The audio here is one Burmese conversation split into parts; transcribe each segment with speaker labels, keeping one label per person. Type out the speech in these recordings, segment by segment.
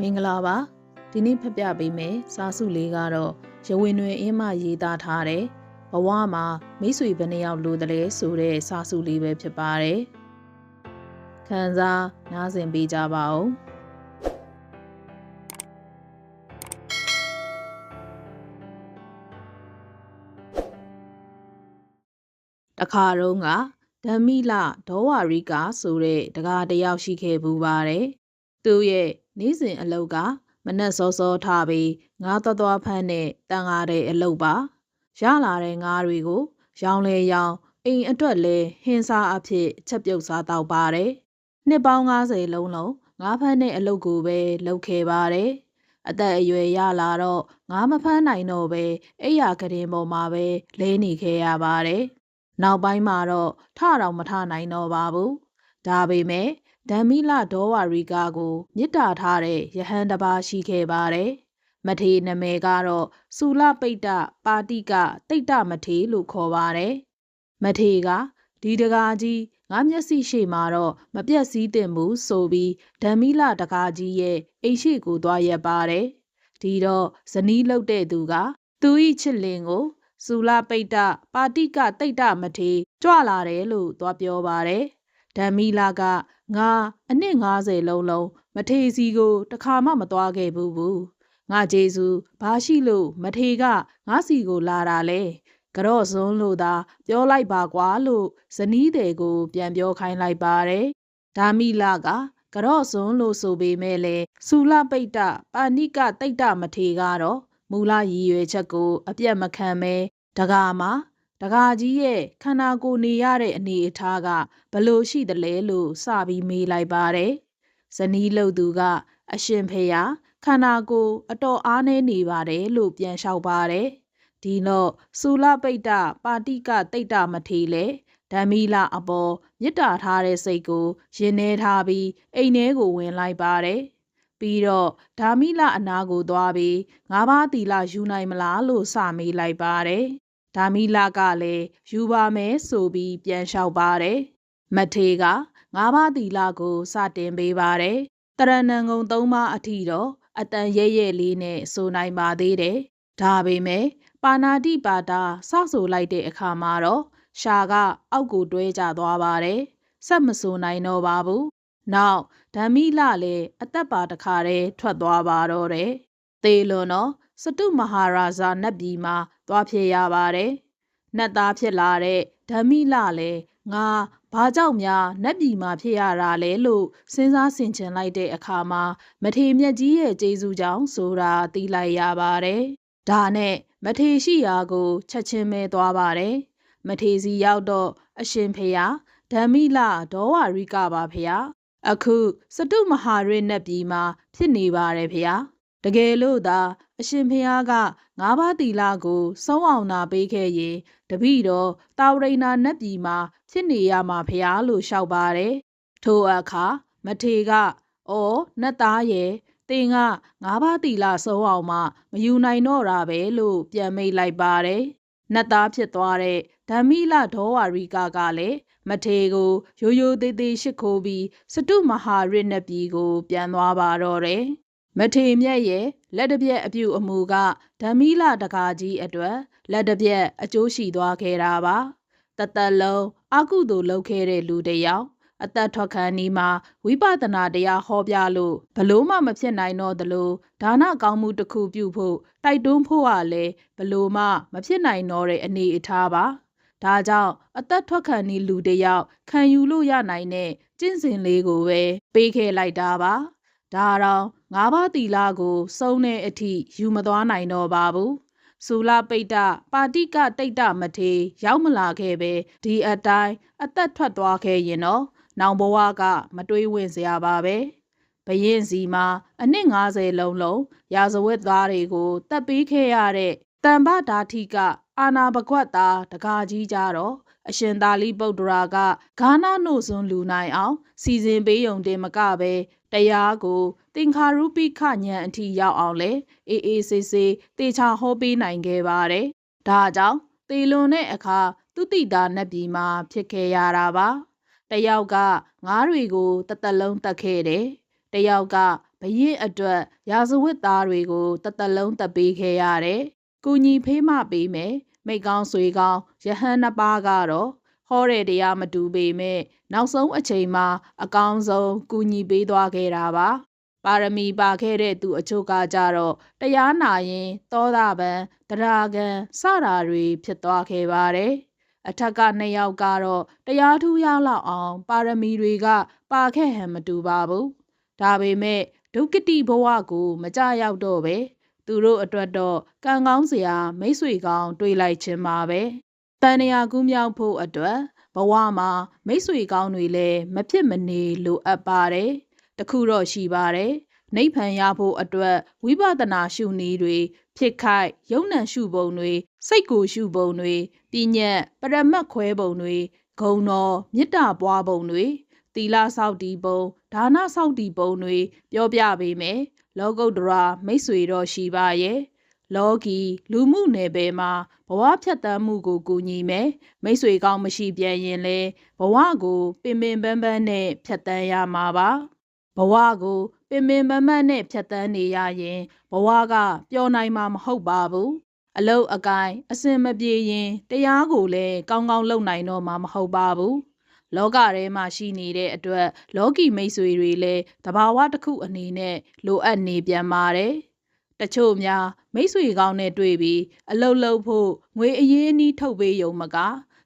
Speaker 1: မင်္ဂလာပါဒီနေ့ဖတ်ပြပေးမယ်စာစုလေးကတော့ရဝင်းတွင်အင်းမရေးသားထားတဲ့ဘဝမှာမိတ်ဆွေဘယ်နှယောက်လိုတလဲဆိုတဲ့စာစုလေးပဲဖြစ်ပါတယ်ခံစားနားဆင်ပေးကြပါဦးတခါတော့ကဓမ္မိလဒေါဝရိကာဆိုတဲ့တကားတယောက်ရှိခဲ့ဘူးပါတယ်သူ့ရဲ့ နေ့စဉ်အလုပ်ကမနက်စောစောထားပြီးငါးသွားသွားဖမ်းနဲ့တန်ကားတဲ့အလုပ်ပါရလာတဲ့ငါးတွေကို ရောင်းလဲရောင်းအိမ်အတွက်လဲဟင်းစားအဖြစ်ချက်ပြုတ်စားတော့ပါတယ်နှစ်ပေါင်း90လုံးလုံးငါးဖမ်းတဲ့အလုပ်ကိုပဲလုပ်ခဲ့ပါတယ်အသက်အရွယ်ရလာတော့ငါးမဖမ်းနိုင်တော့ပဲအိယာကရင်ပေါ်မှာပဲလဲနေခဲ့ရပါတယ်နောက်ပိုင်းမှာတော့ထတော့မထနိုင်တော့ပါဘူးဒါပေမဲ့ ဓမ္မိလဒေါဝရီကာကိုမြစ်တာထားတဲ့ယဟန်တစ်ပါးရှိခဲ့ပါတယ်။မထေနမဲကတော့စူလပိတ္တပါတိကတိတ်တမထေလို့ခေါ်ပါတယ်။မထေကဒီတကားကြီးငါမျက်စိရှိမှတော့မပြက်စည်းတင်ဘူးဆိုပြီးဓမ္မိလတကားကြီးရဲ့အိမ်ရှိကိုသွားရက်ပါတယ်။ဒီတော့ဇနီးလုတ်တဲ့သူကသူဤချစ်လင်ကိုစူလပိတ္တပါတိကတိတ်တမထေကြွလာတယ်လို့သွားပြောပါတယ်။ ဓမ္မိလကငါအနှစ်90လုံးလုံးမထေစီကိုတခါမှမသွားခဲ့ဘူးဘူးငါဂျေစုဘာရှိလို့မထေကငါစီကိုလာတာလဲကြော့စွန်းလို့သာပြောလိုက်ပါကွာလို့ဇနီးတဲ့ကို ပြန်ပြောခိုင်းလိုက်ပါတယ်ဒါမိလာကကြော့စွန်းလို့ဆိုပေမဲ့လေစူလပိတ်တပါဏိကတိတ်တမထေကတော့မူလရည်ရွယ်ချက်ကို အပြတ်မခံမဲတကားမှာ တကာကြီးရဲ့ခန္ဓာကိုယ်နေရတဲ့အနေအထားကဘလို့ရှိသလဲလို့စပြီးမေးလိုက်ပါတယ်။ဇနီးလို့သူကအရှင်ဖေယခန္ဓာကိုယ်အတော်အားနေနေပါတယ်လို့ပြန်လျှောက်ပါတယ်။ဒီတော့စူလပိတ္တပါတိကတိတ်တမထေလေဓမ္မီလာအပေါ်မြစ်တာထားတဲ့စိတ်ကိုရင်ထဲထားပြီးအိမ်ထဲကိုဝင်လိုက်ပါတယ်။ပြီးတော့ဓာမိလအနာကိုသွားပြီးငါးပါးတီလာယူနိုင်မလားလို့စမေးလိုက်ပါတယ်။ ဒါမီလာကလည်းယူပါမယ်ဆိုပြီးပြန်လျှောက်ပါတယ်မထေကငါးပါးတီလာကိုစတင်ပေးပါတယ်တရဏံငုံသုံးပါးအထိတော့အတန်ရဲရဲလေးနဲ့ဆိုနိုင်ပါသေးတယ်ဒါပေမဲ့ပါဏာတိပါတာစောက်ဆိုလိုက်တဲ့အခါမှာတော့ရှာကအောက်ကိုတွဲကျသွားပါတယ်ဆက်မဆိုနိုင်တော့ပါဘူးနောက်ဓမ္မိလလည်းအသက်ပါတခါတည်းထွက်သွားပါတော့တယ်သေလွန်တော့ စတုမဟာရာဇာနတ်ပြည်မှာသွားဖြစ်ရပါတယ်။နတ်သားဖြစ်လာတဲ့ဓမ္မိလလည်းငါဘာကြောင့်များနတ်ပြည်မှာဖြစ်ရတာလဲလို့စဉ်းစားဆင်ခြင်လိုက်တဲ့အခါမှာမထေမြတ်ကြီးရဲ့ကျေးဇူးကြောင့်ဆိုတာသိလိုက်ရပါတယ်။ဒါနဲ့မထေရှိရာကိုချက်ချင်းပဲသွားပါတယ်။မထေစီရောက်တော့အရှင်ဖေယဓမ္မိလဒေါဝရိကပါဖေယအခုစတုမဟာရနတ်ပြည်မှာဖြစ်နေပါတယ်ဖေယ တကယ်လို့သာ အရှင်ဖျားကငါးပါးတီလာကိုဆုံးအောင်နာပေးခဲ့ရင်တပည့်တော်တာဝရိဏနတ်ပြည်မှာဖြစ်နေရမှာဖျားလို့လျှောက်ပါတယ်ထိုအခါမထေကအော်နတ်သားရဲ့တင်ကငါးပါးတီလာဆုံးအောင်မှမယူနိုင်တော့တာပဲလို့ပြန်မိတ်လိုက်ပါတယ်နတ်သားဖြစ်သွားတဲ့ဓမ္မိလဒေါဝရိကကလည်းမထေကိုရိုးရိုးသေးသေးရှ िख ိုးပြီးစတုမဟာရစ်နပြည်ကို ပြန်သွားပါတော့တယ် မထေမြတ်ရဲ့လက်တပြက်အပြုအမူကဓမ္မိလတကာကြီးအတွက်လက်တပြက်အကျိုးရှိသွားခဲ့တာပါတသက်လုံးအကုသိုလ်လုပ်ခဲ့တဲ့လူတယောက်အသက်ထွက်ခန်းနီးမှာဝိပဿနာတရားဟောပြလို့ဘလို့မှမဖြစ်နိုင်တော့သလိုဒါနကောင်းမှုတစ်ခုပြုဖို့တိုက်တွန်းဖို့ကလည်းဘလို့မှမဖြစ်နိုင်တော့တဲ့အနေအထားပါဒါကြောင့်အသက်ထွက်ခံနေလူတယောက်ခံယူလို့ရနိုင်တဲ့ကျင့်စဉ်လေးကိုပဲပေးခဲ့လိုက်တာပါဒါတော့ ငါးပါးတီလာကိုစုံတဲ့အထိယူမသွားနိုင်တော့ပါဘူး။စူလာပိတ္တပါတိကတိတ်တမထေရောက်မလာခဲ့ပဲဒီအတိုင်းအသက်ထွက်သွားခဲ့ရင်တော့နောင်ဘဝကမတွေးဝင်စရာပါပဲ။ဘရင်စီမှာအနှစ်90လုံးလုံးရာဇဝတ်သားတွေကိုတပ်ပေးခဲ့ရတဲ့တန်ဘဓာတိကအာနာဘကွက်သားတကာကြီးကြတော့အရှင်သာလိပုတ္တရာကဂါနာနို့စွန်းလူနိုင်အောင် စီစဉ်ပေးုံတင်မကပဲတရားကို သင်္ခါရုပိခဉာဏ်အထိရောက်အောင်လဲအေးအေးဆေးဆေးတေချာဟောပေးနိုင်ခဲ့ပါတယ်။ဒါကြောင့်သေလွန်တဲ့အခါသူတိတာနတ်ပြည်မှာဖြစ်ခဲ့ရတာပါ။တယောက်ကငါးတွေကိုတသက်လုံးတတ်ခဲ့တယ်။တတယောက်ကဘရင်အတွက်ရာဇဝတ်သားတွေကိုတသက်လုံးတပ်ပေးခဲ့ရတယ်။ကုညီဖေးမပေးမယ်မိတ်ကောင်းဆွေကောင်းယဟန်နှစ်ပါးကတော့ဟောတဲ့တရားမတူပေမဲ့နောက်ဆုံးအချိန်မှာအကောင်းဆုံးကူညီပေးသွားခဲ့တာပါ ပါရမီပါခဲ့တဲ့သူအချို့ကကြတော့တရားနာရင်သောတာပန်တရားကံစတာတွေဖြစ်သွားခဲ့ပါတယ်အထက်ကနှစ်ယောက်ကတော့တရားထူးရလောက်အောင် ပါရမီတွေက ပါခဲ့ဟန်မတူပါဘူးဒါပေမဲ့ဒုက္ကတိဘဝကို မကြရောက်တော့ပဲသူတို့အတွက်တော့ကံကောင်းစရာမိတ်ဆွေကောင်းတွေ့လိုက်ခြင်းပါပဲတန်ရာကူးမြောက်ဖို့အတွက်ဘဝမှာမိတ်ဆွေကောင်းတွေလည်းမဖြစ်မနေလိုအပ်ပါတယ် တခုတော့ရှိပါတယ်နိဗ္ဗာန်ရဖို့အတွက်ဝိပဿနာရှုနည်းတွေဖြစ်ခိုက်ယုံနံရှုပုံတွေစိတ်ကိုရှုပုံတွေပညာပရမတ်ခွဲပုံတွေဂုံတော်မေတ္တာပွားပုံတွေသီလဆောက်တည်ပုံဒါနဆောက်တည်ပုံတွေပြောပြပေးမယ်လောကုတ္တရာမိတ်ဆွေတော်ရှိပါရဲ့လောကီလူမှုနယ်ပယ်မှာဘဝဖြတ်တန်းမှုကိုကူညီမယ်မိတ်ဆွေကောင်းမရှိပြန်ရင်လဲဘဝကိုပင်ပင်ပန်းပန်းနဲ့ဖြတ်တန်းရမှာပါ ဘဝကိုပင်ပင်ပန်းပန်းနဲ့ဖြတ်တန်းနေရရင်ဘဝကပျော်နိုင်မှာမဟုတ်ပါဘူးအလုတ်အကိုင်းအစင်မပြေရင်တရားကိုလည်းကောင်းကောင်းလုပ်နိုင်တော့မှာမဟုတ်ပါဘူးလောကထဲမှာရှိနေတဲ့အတွက်လောကီမိတ်ဆွေတွေလည်းတဘာဝတစ်ခုအနေနဲ့လိုအပ်နေပြန်ပါတယ်တချို့များမိတ်ဆွေကောင်းနဲ့တွေ့ပြီးအလုတ်လုတ်ဖို့ငွေအရေးအနီးထုတ်ပေးရုံမက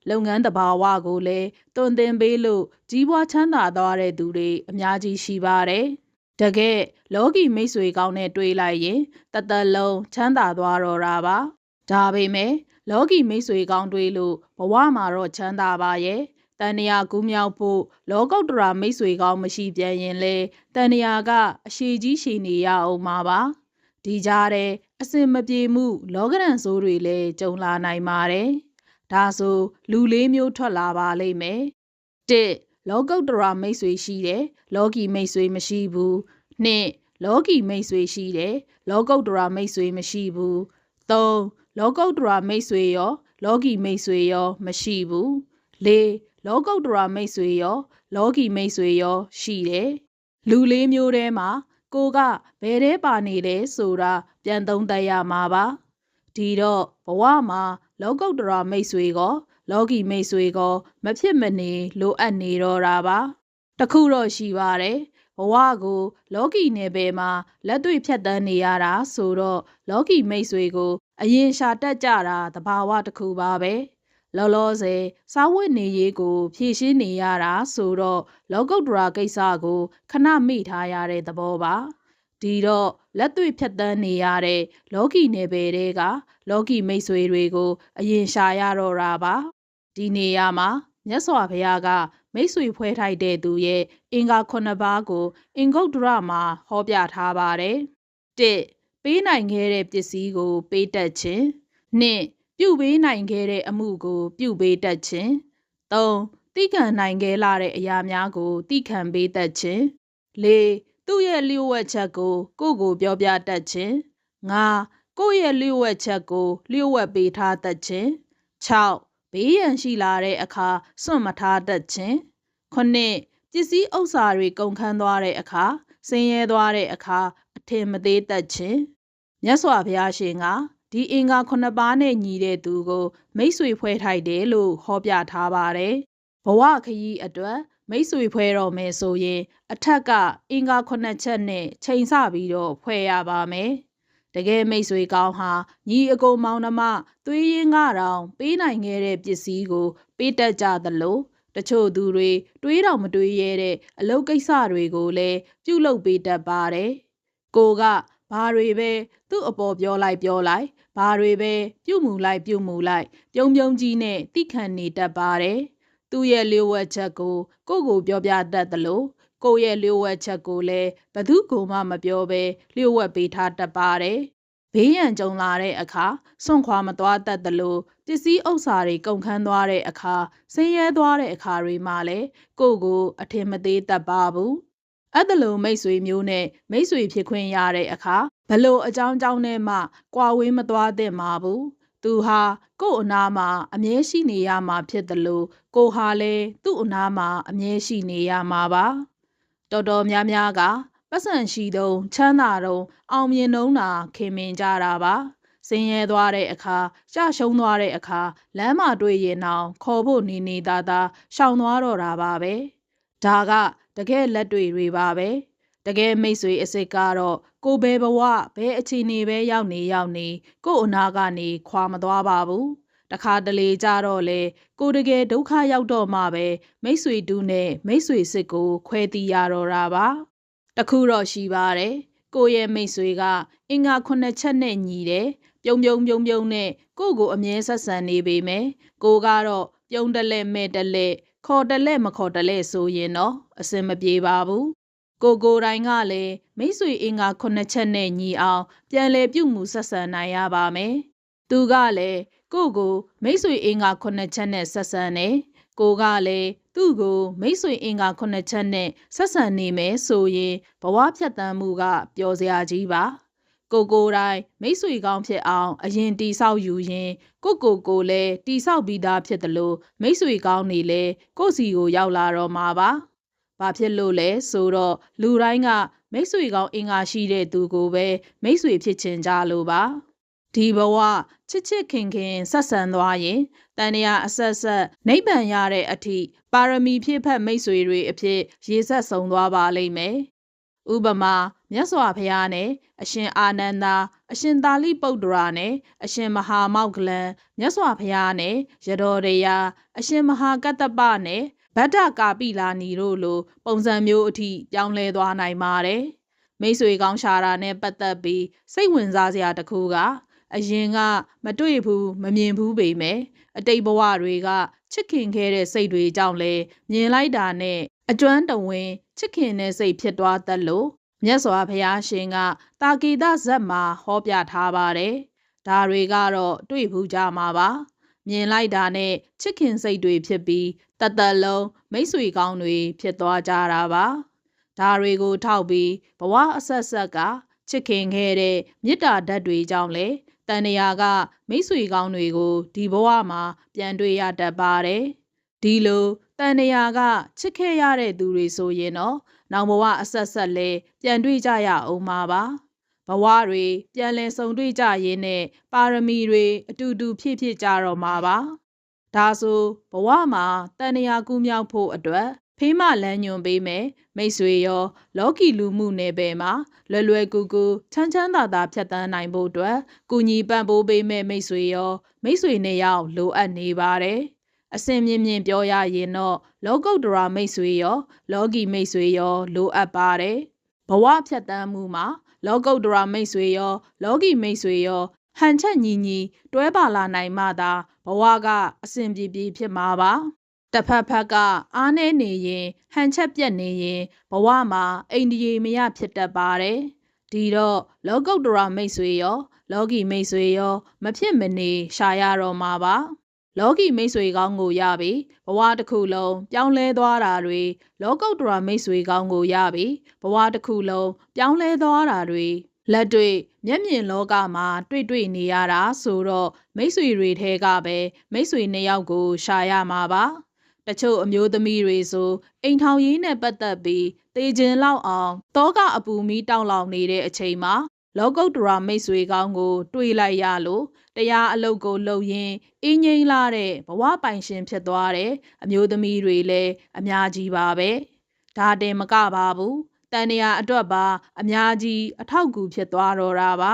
Speaker 1: လုပ်ငန်းတဘာဝကိုလည်းတွင်တင်ပေးလို့ကြီးပွားချမ်းသာသွားတဲ့သူတွေအများကြီးရှိပါတယ်။တကယ်လောကီမိတ်ဆွေကောင်းနဲ့တွေ့လိုက်ရင်တသက်လုံးချမ်းသာသွားတော့တာပါ။ဒါပေမဲ့လောကီမိတ်ဆွေကောင်းတွေ့လို့ဘဝမှာတော့ချမ်းသာပါရဲ့။တန်နရာကူးမြောက်ဖို့လောကုတ္တရာမိတ်ဆွေကောင်းမရှိပြန်ရင်လေတန်နရာကအရှိကြီးရှိနေရအောင်ပါပါ။ဒီကြားတဲ့အစင်မပြေမှု လောကရန်ဆိုးတွေလည်းကြုံလာနိုင်ပါတယ်။ ဒါဆိုလူလေးမျိုးထွက်လာပါလိမ့်မယ်။၁လောကုတ္တရာမိတ်ဆွေရှိတယ်လောကီမိတ်ဆွေမရှိဘူး။၂လောကီမိတ်ဆွေရှိတယ်လောကုတ္တရာမိတ်ဆွေမရှိဘူး။၃လောကုတ္တရာမိတ်ဆွေရော လောကီမိတ်ဆွေရော မရှိဘူး။၄လောကုတ္တရာမိတ်ဆွေရော လောကီမိတ်ဆွေရော ရှိတယ်။လူလေးမျိုးထဲမှာကိုကဘယ်ထဲပါနေလဲဆိုတာပြန်သုံးသပ်ရမှာပါဒီတော့ဘဝမှာ လောကုတ္တရာမိတ်ဆွေကောလောကီမိတ်ဆွေကောမဖြစ်မနေလိုအပ်နေတော့တာပါတခုတော့ရှိပါတယ်ဘဝကိုလောကီနယ်ပယ်မှာလက်တွေ့ဖြတ်တန်းနေရတာဆိုတော့လောကီမိတ်ဆွေကိုအရင်ရှာတက်ကြတာတဘာဝတစ်ခုပါပဲလောလောဆယ်စားဝတ်နေရေးကို ဖြည့်ရှင်းနေရတာဆိုတော့လောကုတ္တရာကိစ္စကိုခဏမိထားရတဲ့သဘောပါ ဒီတော့လက်တွေ့ဖြတ်တန်းနေရတဲ့လောကီနယ်ပယ်တွေကလောကီမိတ်ဆွေတွေကို အရင်ရှာရတော့တာပါဒီနေရာမှာမြတ်စွာဘုရားက မိတ်ဆွေဖွဲထိုက်တဲ့သူရဲ့အင်္ဂါ9ပါးကို အင်္ဂုတ္တရမှာဟောပြထားပါတယ်၁ပေးနိုင်ခဲ့တဲ့ပစ္စည်းကို ပေးတတ်ခြင်း၂ပြုပေးနိုင်ခဲ့တဲ့အမှုကို ပြုပေးတတ်ခြင်း၃တိခံနိုင်ခဲ့လာတဲ့အရာများကိုတိခံပေးတတ်ခြင်း၄ သူ့ရဲ့လျှို့ဝှက်ချက်ကို ကိုယ့်ကိုပြောပြတတ်ခြင်း၅ကိုယ့်ရဲ့လျှို့ဝှက်ချက်ကိုလျှို့ဝှက်ပေးထားတတ်ခြင်း၆ဘေးရန်ရှိလာတဲ့အခါစွန့်မထားတတ်ခြင်း9ပစ္စည်းဥစ္စာတွေကုန်ခန်းသွားတဲ့အခါဆင်းရဲသွားတဲ့အခါအထင်မသေးတတ်ခြင်းမြတ်စွာဘုရားရှင်ကဒီအင်္ဂါခုနှစ်ပါးနဲ့ညီတဲ့သူကို မိတ်ဆွေဖွဲ့ထိုက်တယ်လို့ဟောပြထားပါတယ်။ဘဝခရီးအတွက် မိတ်ဆွေဖွဲ့တော့မယ်ဆိုရင် အထက်ကအင်္ဂါခုနှစ်ချက်နဲ့ချိန်ဆပြီးတော့ဖွဲ့ရပါမယ်။တကယ်မိတ်ဆွေကောင်းဟာညီအကိုမောင်နှမသွေးရင်းကတော့ပေးနိုင်ခဲ့တဲ့ပစ္စည်းကို ပေးတတ်ကြသလိုတချို့သူတွေတွေးတော့မတွေးရတဲ့အလုပ်ကိစ္စတွေကိုလည်းပြုလုပ်ပေးတတ်ပါတယ်။ကိုကဘာတွေပဲသူ့အပေါ်ပြောလိုက်ပြောလိုက်ဘာတွေပဲပြုတ်မှုလိုက်ပြုတ်မှုလိုက် ပြုံပြုံကြီးနဲ့တိခံနေတတ်ပါတယ် သူ့ရဲ့လျှို့ဝှက်ချက်ကိုကိုကိုပြောပြတတ်သလိုကိုရဲ့လျှို့ဝှက်ချက်ကိုလည်းဘသူကိုမှမပြောဘဲလျှို့ဝှက်ပေးထားတတ်ပါတယ်ဘေးရန်ကြုံလာတဲ့အခါစွန့်ခွာမသွားတတ်သလိုပစ္စည်းဥစ္စာတွေကုန်ခန်းသွားတဲ့အခါဆင်းရဲသွားတဲ့အခါတွေမှာလည်းကိုကိုအထင်မသေးတတ်ပါဘူးအဲ့ဒါလိုမိတ်ဆွေမျိုးနဲ့မိတ်ဆွေဖြစ်ခွင့်ရတဲ့အခါဘလို့အကြောင်းကြောင်းနဲ့မှကွာဝေးမသွားသင့်ပါဘူး သူဟာကို့အနာမှာအမြဲရှိနေရမှာဖြစ်တယ်လို့ကိုဟာလည်းသူ့အနာမှာအမြဲရှိနေရမှာပါတော်တော်များများကပတ်စံရှိတုံချမ်းသာတုံအောင်မြင်တုံးတာခင်မင်ကြတာပါစင်းရဲသွားတဲ့အခါကြရှုံးသွားတဲ့အခါလမ်းမတွေ့ရင်အောင်ခေါ်ဖို့နေနေသားသားရှောင်သွားတော့တာပါပဲဒါကတကယ်လက်တွေ့တွေပါပဲတ ကယ်မိတ်ဆွေအစ်စ်ကတော့ကိုဘယ်ဘဝဘယ်အခြေအနေပဲရောက်နေရောက်နေကို့အနာကနေခွာမသွားပါဘူးတခါတလေကြတော့လေကိုတကယ်ဒုက္ခရောက်တော့မှပဲမိတ်ဆွေတူနဲ့မိတ်ဆွေစစ်ကိုခွဲတီးရတော့တာပါတခုတော့ရှိပါတယ်ကိုရဲ့မိတ်ဆွေကအင်္ဂါခုနှစ်ချက်နဲ့ညီတယ်ပြုံပြုံပြုံပြုံနဲ့ကိုကိုအမြဲဆက်ဆံနေပေမယ်ကိုကတော့ပြုံးတလဲမဲ့တလဲခေါ်တလဲမခေါ်တလဲဆိုရင်တော့အစင်မပြေပါဘူး ကိုကိုတိုင်းကလည်းမိတ်ဆွေအင်္ဂါခုနှစ်ချက်နဲ့ညီအောင်ပြန်လဲပြုမှုဆက်ဆံနိုင်ရပါမယ်သူကလည်းကိုကိုမိတ်ဆွေအင်္ဂါခုနှစ်ချက်နဲ့ဆက်ဆံနေကိုကလည်းသူ့ကိုမိတ်ဆွေအင်္ဂါခုနှစ်ချက်နဲ့ဆက်ဆံနေမယ်ဆိုရင်ဘဝဖြတ်တန်းမှုကပျော်စရာကြီးပါကိုကိုတိုင်းမိတ်ဆွေကောင်းဖြစ်အောင်အရင်တီဆောက်ယူရင်ကိုကိုကိုလည်းတီဆောက်ပြီးသားဖြစ်တယ်လို့မိတ်ဆွေကောင်းနေလဲကိုစီကိုရောက်လာတော့မှာပါ ဘာဖြစ်လို့လဲဆိုတော့လူတိုင်းကမိတ်ဆွေကောင်းအင်္ဂါရှိတဲ့သူကိုပဲမိတ်ဆွေဖြစ်ချင်ကြလို့ပါဒီဘဝချစ်ချစ်ခင်ခင်ဆက်ဆံသွားရင်တန်ရာအဆက်ဆက်နိဗ္ဗာန်ရတဲ့အထိပါရမီဖြည့်ဖက်မိတ်ဆွေတွေအဖြစ်ရေဆက်ဆုံးသွားပါလိမ့်မယ်ဥပမာမြတ်စွာဘုရားနဲ့အရှင်အာနန္ဒာအရှင်သာလိပုတ္တရာနဲ့အရှင်မဟာမောက္ကလံမြတ်စွာဘုရားနဲ့ရတော်ရရာအရှင်မဟာကတ္တပနဲ့ ဗဒ္ဒကာပိလာနီတို့လိုပုံစံမျိုးအထိပြောင်းလဲသွားနိုင်ပါတယ်မိတ်ဆွေကောင်းရှာတာနဲ့ပတ်သက်ပြီးစိတ်ဝင်စားစရာတစ်ခုကအရင်ကမတွေ့ဘူးမမြင်ဘူးပေမဲ့အတိတ်ဘဝတွေကချစ်ခင်ခဲ့တဲ့စိတ်တွေကြောင့်လဲမြင်လိုက်တာနဲ့အကျွမ်းတဝင်းချစ်ခင်တဲ့စိတ်ဖြစ်သွားတတ်လို့မြတ်စွာဘုရားရှင်ကတာကိတဇက်မှာဟောပြထားပါတယ်။ဒါတွေကတော့တွေ့ဘူးကြမှာပါ။ မြင်လိုက်တာနဲ့ချစ်ခင်စိတ်တွေဖြစ်ပြီးတသက်လုံးမိတ်ဆွေကောင်းတွေဖြစ်သွားကြတာပါ။ဒါတွေကိုထောက်ပြီးဘဝအဆက်ဆက်ကချစ်ခင်ခဲ့တဲ့မေတ္တာဓာတ်တွေကြောင့်လေတန်ရာကမိတ်ဆွေကောင်းတွေကိုဒီဘဝမှာပြန်တွေ့ရတတ်ပါတယ်။ဒီလိုတန်ရာကချစ်ခဲ့ရတဲ့သူတွေဆိုရင်တော့နောင်ဘဝအဆက်ဆက်လဲပြန်တွေ့ကြရအောင်ပါပါ။ ဘဝတွေပြန်လည်ဆုံတွေ့ကြရင်းနဲ့ပါရမီတွေအတူတူဖြည့်ဖြည့်ကြတော့မှာပါ။ဒါဆိုဘဝမှာတန်ရာကူးမြောက်ဖို့အတွက်ဖေးမလန်းညွန်ပေးမယ်မိတ်ဆွေရော လောကီလူမှုနယ်ပယ်မှာလွယ်လွယ်ကူကူချမ်းချမ်းသာသာဖြတ်သန်းနိုင်ဖို့အတွက်ကုညီပံ့ပိုးပေးမဲ့မိတ်ဆွေရော မိတ်ဆွေနှစ်ယောက်လိုအပ်နေပါတယ်အစင်မြင့်မြင့်ပြောရရင်တော့လောကုတ္တရာမိတ်ဆွေရော လောကီမိတ်ဆွေရော လိုအပ်ပါတယ်ဘဝဖြတ်တန်းမှုမှာ လောကုတ္တရာမိတ်ဆွေရော လောကီမိတ်ဆွေရောဟန်ချက်ညီညီတွဲပါလာနိုင်မှသာဘဝကအစဉ်ပြေပြေဖြစ်မှာပါတစ်ဖက်ဖက်ကအားနေနေရင်ဟန်ချက်ပြက်နေရင်ဘဝမှာအိန္ဒိယမရဖြစ်တတ်ပါတယ်ဒီတော့လောကုတ္တရာမိတ်ဆွေရော လောကီမိတ်ဆွေရော မဖြစ်မနေရှာရတော့မှာပါ လောကီမိတ်ဆွေကောင်းကိုရပြီဘဝတစ်ခုလုံးပြောင်းလဲသွားတာတွေလောကုတ္တရာမိတ်ဆွေကောင်းကိုရပြီဘဝတစ်ခုလုံးပြောင်းလဲသွားတာတွေလက်တွေ့မျက်မြင်လောကမှာတွေ့တွေ့နေရတာဆိုတော့မိတ်ဆွေတွေထဲကပဲမိတ်ဆွေနှစ်ယောက်ကိုရှာရမှာပါတချို့အမျိုးသမီးတွေဆိုအိမ်ထောင်ရေးနဲ့ပတ်သက်ပြီးတေခြင်းလောက်အောင်တောကအပူမီတောင်းလောင်နေတဲ့အချိန်မှာလောကုတ္တရာမိတ်ဆွေကောင်းကို တွေ့လိုက်ရလို့ တရားအလုပ်ကိုလုပ်ရင်းအင်းငိမ့်လာတဲ့ဘဝပိုင်ရှင်ဖြစ်သွားတဲ့အမျိုးသမီးတွေလည်းအများကြီးပါပဲဒါတင်မကပါဘူးတန်တရားအတွက်ပါအများကြီးအထောက်အကူဖြစ်သွားတော့တာပါ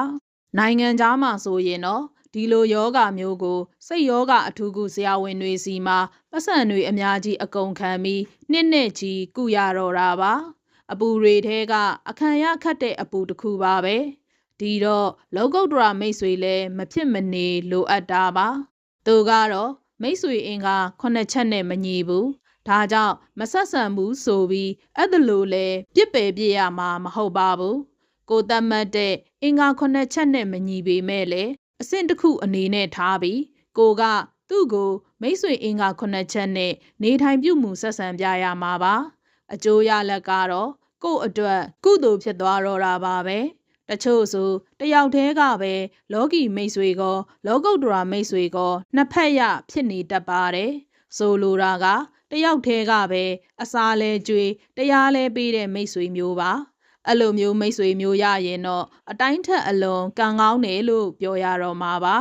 Speaker 1: နိုင်ငံသားမှာဆိုရင်တော့ဒီလိုယောဂမျိုးကိုစိတ်ယောဂအထူးကုဆရာဝန်တွေစီမှာပတ်စံတွေအများကြီးအကုန်ခံပြီးနှစ်နှစ်ကြီးကုရတော့တာပါအပူတွေထဲကအခမ်းရခတ်တဲ့အပူတစ်ခုပါပဲ ဒီတော့လောကုတ္တရာမိတ်ဆွေလည်းမဖြစ်မနေလိုအပ်တာပါသူကတော့မိတ်ဆွေအင်ကခုနှစ်ချက်နဲ့မညီဘူးဒါကြောင့်မဆက်ဆံဘူးဆိုပြီးအဲ့ဒါလိုလဲပြစ်ပယ်ပြစ်ရမှာမဟုတ်ပါဘူးကိုတတ်မှတ်တဲ့အင်္ဂါခုနှစ်ချက်နဲ့မညီပေမဲ့လေအဆင့်တစ်ခုအနေနဲ့ထားပြီးကိုကသူ့ကိုမိတ်ဆွေအင်္ဂါခုနှစ်ချက်နဲ့နေထိုင်ပြုမှုဆက်ဆံပြရမှာပါ အကျိုးရလက်ကတော့ကို့အတွက်ကုသိုလ်ဖြစ်သွားတော့တာပါပဲ တချို့ဆိုတယောက်တည်းကပဲလောကီမိတ်ဆွေကောလောကုတ္တရာမိတ်ဆွေကောနှစ်ဖက်ရဖြစ်နေတတ်ပါတယ်ဆိုလိုတာကတယောက်တည်းကပဲအစာလဲကျွေးတရားလဲပေးတဲ့မိတ်ဆွေမျိုးပါအဲ့လိုမျိုးမိတ်ဆွေမျိုးရရင်တော့အတိုင်းထက်အလွန်ကံကောင်းတယ်လို့ပြောရတော့မှာပါ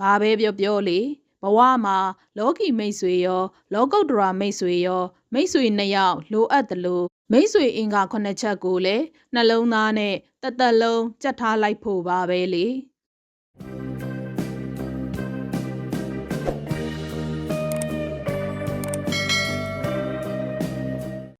Speaker 1: ဘာပဲပြောပြောလေဘဝမှာလောကီမိတ်ဆွေရော လောကုတ္တရာမိတ်ဆွေရော မိတ်ဆွေနှစ်ယောက်လိုအပ်သလို မိတ်ဆွေအင်္ဂါ9ချက်ကိုလည်းနှလုံးသားနဲ့တသက်လုံးကြက်ထားလိုက်ဖို့ပါပဲလေ။